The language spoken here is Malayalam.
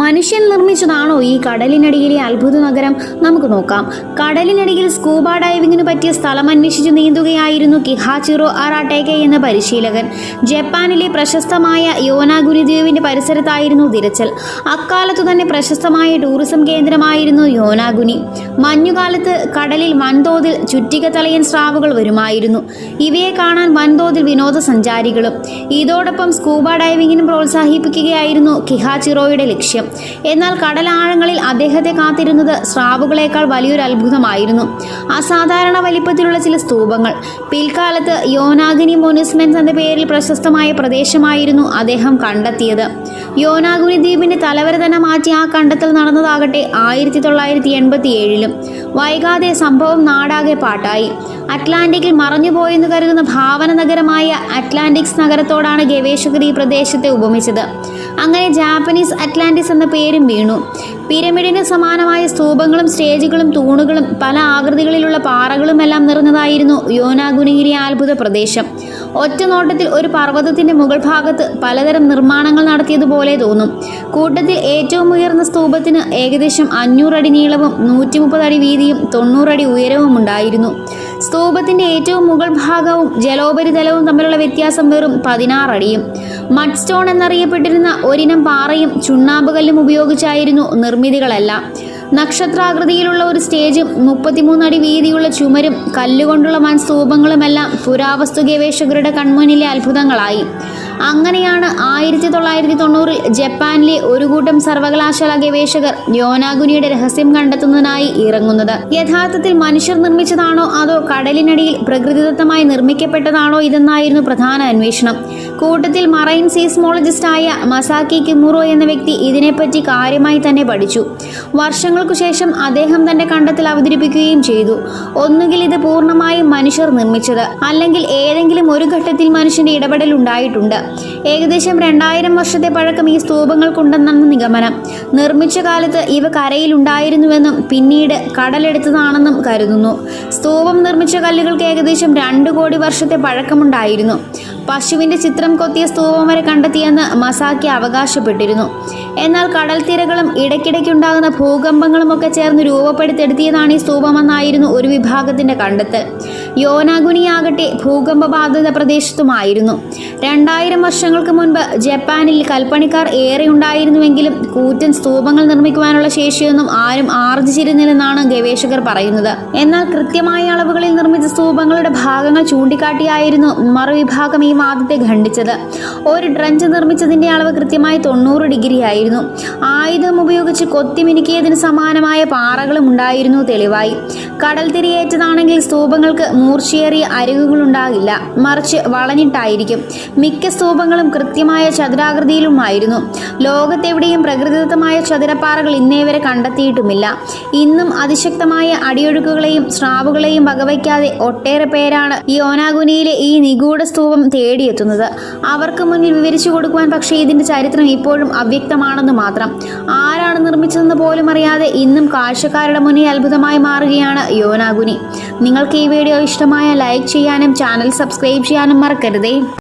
മനുഷ്യൻ നിർമ്മിച്ചതാണോ ഈ കടലിനടിയിലെ അത്ഭുത നഗരം? നമുക്ക് നോക്കാം. കടലിനടിയിൽ സ്കൂബ ഡൈവിങ്ങിന് പറ്റിയ സ്ഥലം അന്വേഷിച്ച് നീന്തുകയായിരുന്നു കിഹാച്ചിറോ അറാട്ടേക്കെ എന്ന പരിശീലകൻ. ജപ്പാനിലെ പ്രശസ്തമായ യോനാഗുരി ദ്വീപിന്റെ പരിസരത്തായിരുന്നു തിരച്ചിൽ. അക്കാലത്തു തന്നെ പ്രശസ്തമായ ടൂറിസം കേന്ദ്രമായിരുന്നു യോനാഗുനി മഞ്ഞുകാലത്ത് കടലിൽ വൻതോതിൽ ചുറ്റിക തലയൻ സ്രാവുകൾ വരുമായിരുന്നു. ഇവയെ കാണാൻ വൻതോതിൽ വിനോദസഞ്ചാരികളും. ഇതോടൊപ്പം സ്കൂബ ഡൈവിംഗിനും പ്രോത്സാഹിപ്പിക്കുകയായിരുന്നു കിഹാച്ചിറോയുടെ ലക്ഷ്യം. എന്നാൽ കടലാഴങ്ങളിൽ അദ്ദേഹത്തെ കാത്തിരുന്നത് സ്രാവുകളേക്കാൾ വലിയൊരു അത്ഭുതമായിരുന്നു. അസാധാരണ വലിപ്പത്തിലുള്ള ചില സ്തൂപങ്ങൾ. പിൽക്കാലത്ത് യോനാഗിനി മൊനുസ്മെൻസ് എന്ന പേരിൽ പ്രശസ്തമായ പ്രദേശമായിരുന്നു അദ്ദേഹം കണ്ടെത്തിയത്. യോനാഗുനി ദ്വീപിന്റെ തലവര തന്നെ മാറ്റി ആ കണ്ടെത്തൽ നടന്നതാകട്ടെ ആയിരത്തി തൊള്ളായിരത്തി എൺപത്തി ഏഴിലും വൈകാതെ സംഭവം നാടാകെ പാട്ടായി. അറ്റ്ലാന്റിക്കിൽ മറഞ്ഞുപോയെന്ന് കരുതുന്ന ഭാവന നഗരമായ അറ്റ്ലാന്റിക്സ് നഗരത്തോടാണ് ഗവേഷകർ ഈ പ്രദേശത്തെ ഉപമിച്ചത്. അങ്ങനെ ജാപ്പനീസ് അറ്റ്ലാന്റിസ് എന്ന പേരും വീണു. പിരമിഡിന് സമാനമായ സ്തൂപങ്ങളും സ്റ്റേജുകളും തൂണുകളും പല ആകൃതികളിലുള്ള പാറകളും എല്ലാം നിറഞ്ഞതായിരുന്നു യോനാഗുനഗിരി അത്ഭുത പ്രദേശം. ഒറ്റ നോട്ടത്തിൽ ഒരു പർവതത്തിന്റെ മുകൾ ഭാഗത്ത് പലതരം നിർമ്മാണങ്ങൾ നടത്തിയതുപോലെ തോന്നും. കൂട്ടത്തിൽ ഏറ്റവും ഉയർന്ന സ്തൂപത്തിന് ഏകദേശം അഞ്ഞൂറടി നീളവും നൂറ്റി മുപ്പത് അടി വീതിയും തൊണ്ണൂറടി ഉയരവും ഉണ്ടായിരുന്നു. സ്തൂപത്തിന്റെ ഏറ്റവും മുകൾ ഭാഗവും ജലോപരിതലവും തമ്മിലുള്ള വ്യത്യാസം വെറും പതിനാറടിയും മഡ് സ്റ്റോൺ എന്നറിയപ്പെട്ടിരുന്ന ഒരിനം പാറയും ചുണ്ണാമ്പുകല്ലും ഉപയോഗിച്ചായിരുന്നു നിർമ്മിതികളെല്ലാം. നക്ഷത്രാകൃതിയിലുള്ള ഒരു സ്റ്റേജും മുപ്പത്തിമൂന്നടി വീതിയുള്ള ചുമരും കല്ലുകൊണ്ടുള്ള വൻ പുരാവസ്തു ഗവേഷകരുടെ കൺമുന്നിലെ അത്ഭുതങ്ങളായി. അങ്ങനെയാണ് ആയിരത്തി തൊള്ളായിരത്തി തൊണ്ണൂറിൽ ജപ്പാനിലെ ഒരു കൂട്ടം സർവകലാശാല ഗവേഷകർ യോനാഗുനിയുടെ രഹസ്യം കണ്ടെത്തുന്നതിനായി ഇറങ്ങുന്നത്. യഥാർത്ഥത്തിൽ മനുഷ്യർ നിർമ്മിച്ചതാണോ അതോ കടലിനടിയിൽ പ്രകൃതിദത്തമായി നിർമ്മിക്കപ്പെട്ടതാണോ ഇതെന്നായിരുന്നു പ്രധാന അന്വേഷണം. കൂട്ടത്തിൽ മറൈൻ സീസ്മോളജിസ്റ്റായ മസാക്കി കിമുറോ എന്ന വ്യക്തി ഇതിനെപ്പറ്റി കാര്യമായി തന്നെ പഠിച്ചു. വർഷങ്ങൾക്കു ശേഷം അദ്ദേഹം തന്റെ കണ്ടെത്തൽ അവതരിപ്പിക്കുകയും ചെയ്തു. ഒന്നുകിൽ ഇത് പൂർണമായും മനുഷ്യർ നിർമ്മിച്ചത് അല്ലെങ്കിൽ ഏതെങ്കിലും ഒരു ഘട്ടത്തിൽ മനുഷ്യന്റെ ഇടപെടൽ ഉണ്ടായിട്ടുണ്ട്. ഏകദേശം രണ്ടായിരം വർഷത്തെ പഴക്കം ഈ സ്തൂപങ്ങൾക്കുണ്ടെന്നാണ് നിഗമനം. നിർമ്മിച്ച കാലത്ത് ഇവ കരയിലുണ്ടായിരുന്നുവെന്നും പിന്നീട് കടലെടുത്തതാണെന്നും കരുതുന്നു. സ്തൂപം നിർമ്മിച്ച കല്ലുകൾക്ക് ഏകദേശം രണ്ട് കോടി വർഷത്തെ പഴക്കമുണ്ടായിരുന്നു. പശുവിന്റെ ചിത്രം കൊത്തിയ സ്തൂപം വരെ കണ്ടെത്തിയെന്ന് മസാക്കി അവകാശപ്പെട്ടിരുന്നു. എന്നാൽ കടൽ തീരകളും ഇടയ്ക്കിടയ്ക്കുണ്ടാകുന്ന ഭൂകമ്പങ്ങളും ഒക്കെ ചേർന്ന് രൂപപ്പെടുത്തിയെടുത്തിയതാണ് ഈ സ്തൂപമെന്നായിരുന്നു ഒരു വിഭാഗത്തിന്റെ കണ്ടെത്തൽ. യോനാഗുനിയാകട്ടെ ഭൂകമ്പ ബാധിത പ്രദേശത്തുമായിരുന്നു. രണ്ടായിരം വർഷങ്ങൾക്ക് മുൻപ് ജപ്പാനിൽ കൽപ്പണിക്കാർ ഏറെ ഉണ്ടായിരുന്നുവെങ്കിലും കൂറ്റൻ സ്തൂപങ്ങൾ നിർമ്മിക്കുവാനുള്ള ശേഷിയൊന്നും ആരും ആർജിച്ചിരുന്നില്ലെന്നാണ് ഗവേഷകർ പറയുന്നത്. എന്നാൽ കൃത്യമായ അളവുകളിൽ നിർമ്മിച്ച സ്തൂപങ്ങളുടെ ഭാഗങ്ങൾ ചൂണ്ടിക്കാട്ടിയായിരുന്നു മറുവിഭാഗം ഈ വാദത്തെ ഖണ്ഡിച്ചത്. ഒരു ഡ്രഞ്ച് നിർമ്മിച്ചതിന്റെ അളവ് കൃത്യമായി തൊണ്ണൂറ് ഡിഗ്രി ആയിരുന്നു ആയുധം ഉപയോഗിച്ച് കൊത്തിമിനുക്കിയതിന് സമാനമായ പാറകളും ഉണ്ടായിരുന്നു തെളിവായി. കടൽ തിരിയേറ്റതാണെങ്കിൽ സ്തൂപങ്ങൾക്ക് മൂർച്ചയേറിയ അരികുകളുണ്ടാകില്ല. മറിച്ച് വളഞ്ഞിട്ടായിരിക്കും. മിക്ക സ്തൂപങ്ങളും കൃത്യമായ ചതുരാകൃതിയിലുമായിരുന്നു. ലോകത്തെവിടെയും പ്രകൃതിദത്തമായ ചതുരപ്പാറകൾ ഇന്നേ വരെ കണ്ടെത്തിയിട്ടുമില്ല. ഇന്നും അതിശക്തമായ അടിയൊഴുക്കുകളെയും സ്രാവുകളെയും വകവയ്ക്കാതെ ഒട്ടേറെ പേരാണ് ഈ ഓനാഗുനിയിലെ ഈ നിഗൂഢ സ്തൂപം തേടിയെത്തുന്നത്. അവർക്ക് മുന്നിൽ വിവരിച്ചു കൊടുക്കുവാൻ പക്ഷേ ഇതിന്റെ ചരിത്രം ഇപ്പോഴും അവ്യക്തമാണെന്ന് മാത്രം. ആരാണ് നിർമ്മിച്ചതെന്ന് പോലും അറിയാതെ ഇന്നും കാഴ്ചക്കാരുടെ മുന്നിൽ അത്ഭുതമായി മാറുകയാണ് യോനാഗുനി നിങ്ങൾക്ക് ഈ വീഡിയോ ഇഷ്ടമായ ലൈക്ക് ചെയ്യാനും ചാനൽ സബ്സ്ക്രൈബ് ചെയ്യാനും മറക്കരുതേ.